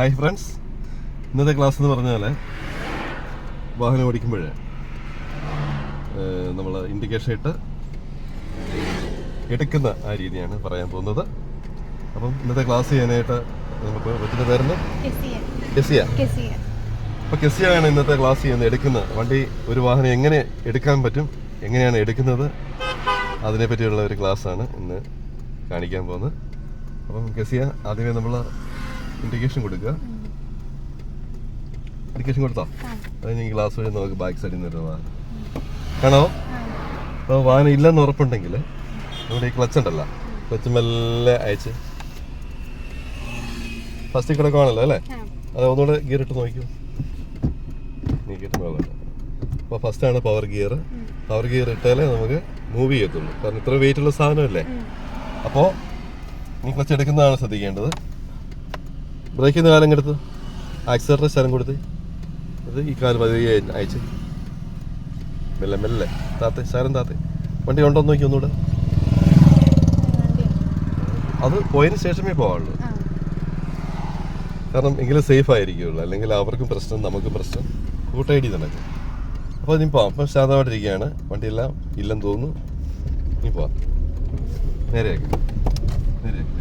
Hi friends ഇന്നത്തെ class എന്ന് പറഞ്ഞാൽ വാഹനം ഓടിക്കുമ്പോഴേ നമ്മൾ ഇൻഡിക്കേഷൻ ഇട്ട് എടുക്കുന്ന ആ രീതിയാണ് പറയാൻ പോകുന്നത്. അപ്പം ഇന്നത്തെ ക്ലാസ് ചെയ്യാനായിട്ട് നമുക്ക് പറ്റുന്ന പേരുന്നു കെസിയ. അപ്പോൾ കെസിയാണ് ഇന്നത്തെ ക്ലാസ് ചെയ്യുന്നത്. എടുക്കുന്ന വണ്ടി ഒരു വാഹനം എങ്ങനെ എടുക്കാൻ പറ്റും എങ്ങനെയാണ് എടുക്കുന്നത് അതിനെ പറ്റിയുള്ള ഒരു ക്ലാസ്സാണ് ഇന്ന് കാണിക്കാൻ പോകുന്നത്. അപ്പം കെസിയ ആദ്യമേ നമ്മൾ ഇൻഡിക്കേഷൻ കൊടുക്കുക. ഇൻഡിക്കേഷൻ കൊടുത്തോ? അത് ഈ ഗ്ലാസ് വഴി നമുക്ക് ബാക്ക് സൈഡിൽ നിന്ന് വാഹനം. കാണോ അപ്പോൾ വാഹനം ഇല്ലെന്ന് ഉറപ്പുണ്ടെങ്കിൽ നമ്മുടെ ഈ ക്ലച്ച് ഉണ്ടല്ലോ. ക്ലച്ച് മെല്ലെ അയച്ച്. ഫസ്റ്റ് കിടക്കുവാണല്ലോ അല്ലേ? അത് ഒന്നുകൂടെ ഗിയർ ഇട്ട് നോക്കൂ നീ കിട്ടുന്ന അപ്പോൾ ഫസ്റ്റാണ് പവർ ഗിയർ പവർ ഗിയർ ഇട്ടാലേ നമുക്ക് മൂവ് ചെയ്യത്തുള്ളൂ. കാരണം ഇത്ര വെയിറ്റ് ഉള്ള സാധനമല്ലേ? അപ്പോൾ നീ ക്ലച്ച് എടുക്കുന്നതാണ് ശ്രദ്ധിക്കേണ്ടത്. ബ്രേക്കിൽ ചെയ്യുന്ന കാലം എടുത്ത് ആക്സിലേറ്റർ സ്ഥലം കൊടുത്ത്. അത് ഈ കാൽ പതിയെ അയച്ച്. മെല്ലെ മെല്ലെ. താത്തേ സാരം താത്തേ. വണ്ടി ഉണ്ടോ നോക്കി ഒന്നുകൂടെ. അത് പോയതിന് ശേഷമേ പോകാവുള്ളൂ കാരണം എങ്കിലും സേഫ് ആയിരിക്കുള്ളൂ. അല്ലെങ്കിൽ അവർക്കും പ്രശ്നം നമുക്കും പ്രശ്നം. കൂട്ടൈഡി നടക്കും അപ്പോൾ ഇനി പോവാം. അപ്പം ശാന്തമായിട്ടിരിക്കുകയാണ് വണ്ടിയെല്ലാം ഇല്ലെന്ന് തോന്നുന്നു. ഇനി പോവാം. നേരെയാക്കി. നേരെയാക്കി.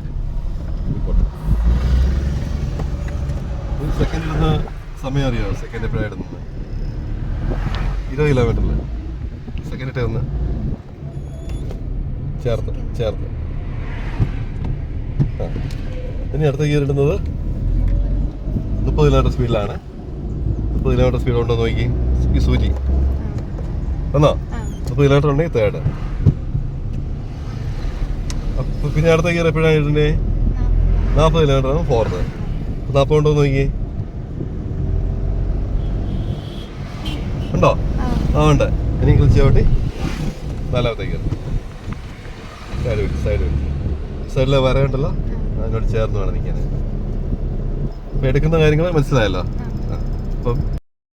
നിന്ന് സമയം അറിയാമോ സെക്കൻഡ് എപ്പോഴാണ് ഇടുന്നത് ഇരുപത് കിലോമീറ്ററിൽ സെക്കൻഡ് ഇട്ട് ഒന്ന് ചേർത്ത് ചേർത്ത്. ആ. ഇനി അടുത്ത ഗിയർ ഇടുന്നത് മുപ്പത് കിലോമീറ്റർ സ്പീഡിലാണ് മുപ്പത് കിലോമീറ്റർ സ്പീഡ് ഉണ്ടോ നോക്കി. ഈ സൂചി. എന്നാ മുപ്പത് കിലോമീറ്റർ ഉണ്ടെങ്കിൽ തേർഡ് പിന്നെ അടുത്ത ഗിയർ എപ്പോഴാണ് ഇടണ്ടേ നാൽപ്പത് കിലോമീറ്റർ ആണ് ഫോർത്ത് നാൽപ്പത് ഉണ്ടോ നോക്കി. ഉണ്ടോ? ആ. ഉണ്ട്. ഇനി ക്ലിച്ച് ചവിട്ടി നാലാമത്തേക്ക്. സൈഡ് വിളിച്ച് സൈഡ് വിളിച്ച് സൈഡിൽ വരവുണ്ടല്ലോ അതിനോട് ചേർന്ന് വേണം നിൽക്കാൻ അപ്പം എടുക്കുന്ന കാര്യങ്ങൾ മനസ്സിലായല്ലോ. അപ്പം